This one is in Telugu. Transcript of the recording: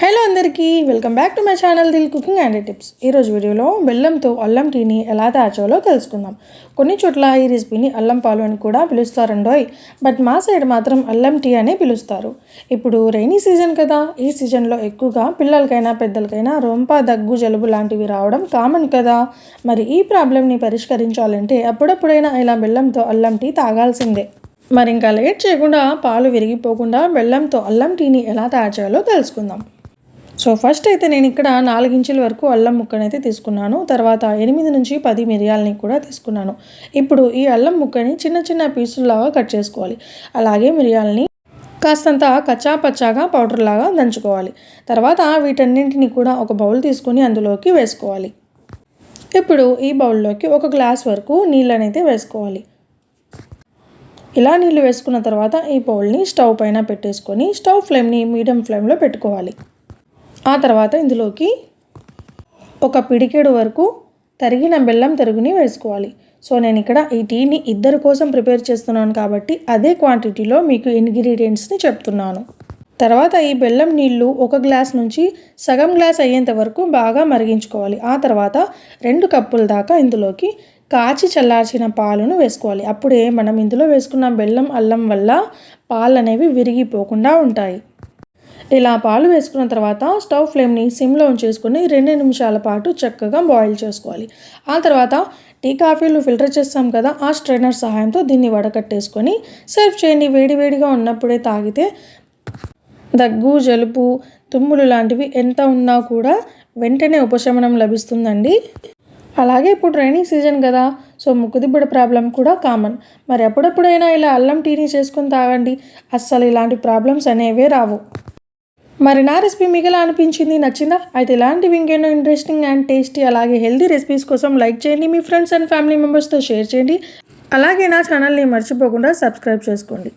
హలో అందరికీ welcome back to my channel Dil cooking and tips. ఈరోజు వీడియోలో బెల్లంతో అల్లం టీని ఎలా తయారు చేయాలో తెలుసుకుందాం. కొన్ని చోట్ల ఈ రెసిపీని అల్లం పాలు అని కూడా పిలుస్తారండోయ్ బట్ మా సైడ్ మాత్రం అల్లం టీ అనే పిలుస్తారు. ఇప్పుడు రైనీ సీజన్ కదా ఈ సీజన్లో ఎక్కువగా పిల్లలకైనా పెద్దలకైనా రొంప దగ్గు జలుబు లాంటివి రావడం కామన్ కదా. మరి ఈ ప్రాబ్లమ్ని పరిష్కరించాలంటే అప్పుడప్పుడైనా ఇలా బెల్లంతో అల్లం టీ తాగాల్సిందే. మరి ఇంకా లేట్ చేయకుండా పాలు విరిగిపోకుండా బెల్లంతో అల్లం టీని ఎలా తయారు చేయాలో తెలుసుకుందాం. సో ఫస్ట్ అయితే నేను ఇక్కడ నాలుగించుల వరకు అల్లం ముక్కనైతే తీసుకున్నాను. తర్వాత ఎనిమిది నుంచి పది మిరియాలని కూడా తీసుకున్నాను. ఇప్పుడు ఈ అల్లం ముక్కని చిన్న చిన్న పీసుల్లాగా కట్ చేసుకోవాలి. అలాగే మిరియాలని కాస్తంత కచ్చా పచ్చాగా పౌడర్ లాగా దంచుకోవాలి. తర్వాత వీటన్నింటిని కూడా ఒక బౌల్ తీసుకొని అందులోకి వేసుకోవాలి. ఇప్పుడు ఈ బౌల్లోకి ఒక గ్లాస్ వరకు నీళ్ళనైతే వేసుకోవాలి. ఇలా నీళ్ళు వేసుకున్న తర్వాత ఈ బౌల్ని స్టవ్ పైన పెట్టేసుకొని స్టవ్ ఫ్లేమ్ని మీడియం ఫ్లేమ్లో పెట్టుకోవాలి. ఆ తర్వాత ఇందులోకి ఒక పిడికెడు వరకు తరిగిన బెల్లం తరుగుని వేసుకోవాలి. సో నేను ఇక్కడ ఈ టీని ఇద్దరి కోసం ప్రిపేర్ చేస్తున్నాను కాబట్టి అదే క్వాంటిటీలో మీకు ఇంగ్రీడియంట్స్ని చెప్తున్నాను. తర్వాత ఈ బెల్లం నీళ్ళు ఒక గ్లాస్ నుంచి సగం గ్లాస్ అయ్యేంత వరకు బాగా మరిగించుకోవాలి. ఆ తర్వాత రెండు కప్పుల దాకా ఇందులోకి కాచి చల్లార్చిన పాలను వేసుకోవాలి. అప్పుడే మనం ఇందులో వేసుకున్న బెల్లం అల్లం వల్ల పాలు అనేవి విరిగిపోకుండా ఉంటాయి. ఇలా పాలు వేసుకున్న తర్వాత స్టవ్ ఫ్లేమ్ని సిమ్లో ఉంచేసుకుని రెండు నిమిషాల పాటు చక్కగా బాయిల్ చేసుకోవాలి. ఆ తర్వాత టీ కాఫీలు ఫిల్టర్ చేస్తాం కదా ఆ స్ట్రైనర్ సహాయంతో దీన్ని వడకట్టేసుకొని సర్వ్ చేయండి. వేడివేడిగా ఉన్నప్పుడే తాగితే దగ్గు జలుబు తుమ్ములు లాంటివి ఎంత ఉన్నా కూడా వెంటనే ఉపశమనం లభిస్తుందండి. అలాగే ఇప్పుడు రైనింగ్ సీజన్ కదా సో ముక్కుదిబ్బడ ప్రాబ్లం కూడా కామన్. మరి అప్పుడప్పుడైనా ఇలా అల్లం టీని చేసుకొని తాగండి. అస్సలు ఇలాంటి ప్రాబ్లమ్స్ అనేవే రావు. మరి నా రెసిపీ మీకు ఎలా అనిపించింది? నచ్చిందా? అయితే ఇలాంటివి ఇంకెన్నో ఇంట్రెస్టింగ్ అండ్ టేస్టీ అలాగే హెల్దీ రెసిపీస్ కోసం లైక్ చేయండి. మీ ఫ్రెండ్స్ అండ్ ఫ్యామిలీ మెంబర్స్తో షేర్ చేయండి. అలాగే నా ఛానల్ని మర్చిపోకుండా సబ్స్క్రైబ్ చేసుకోండి.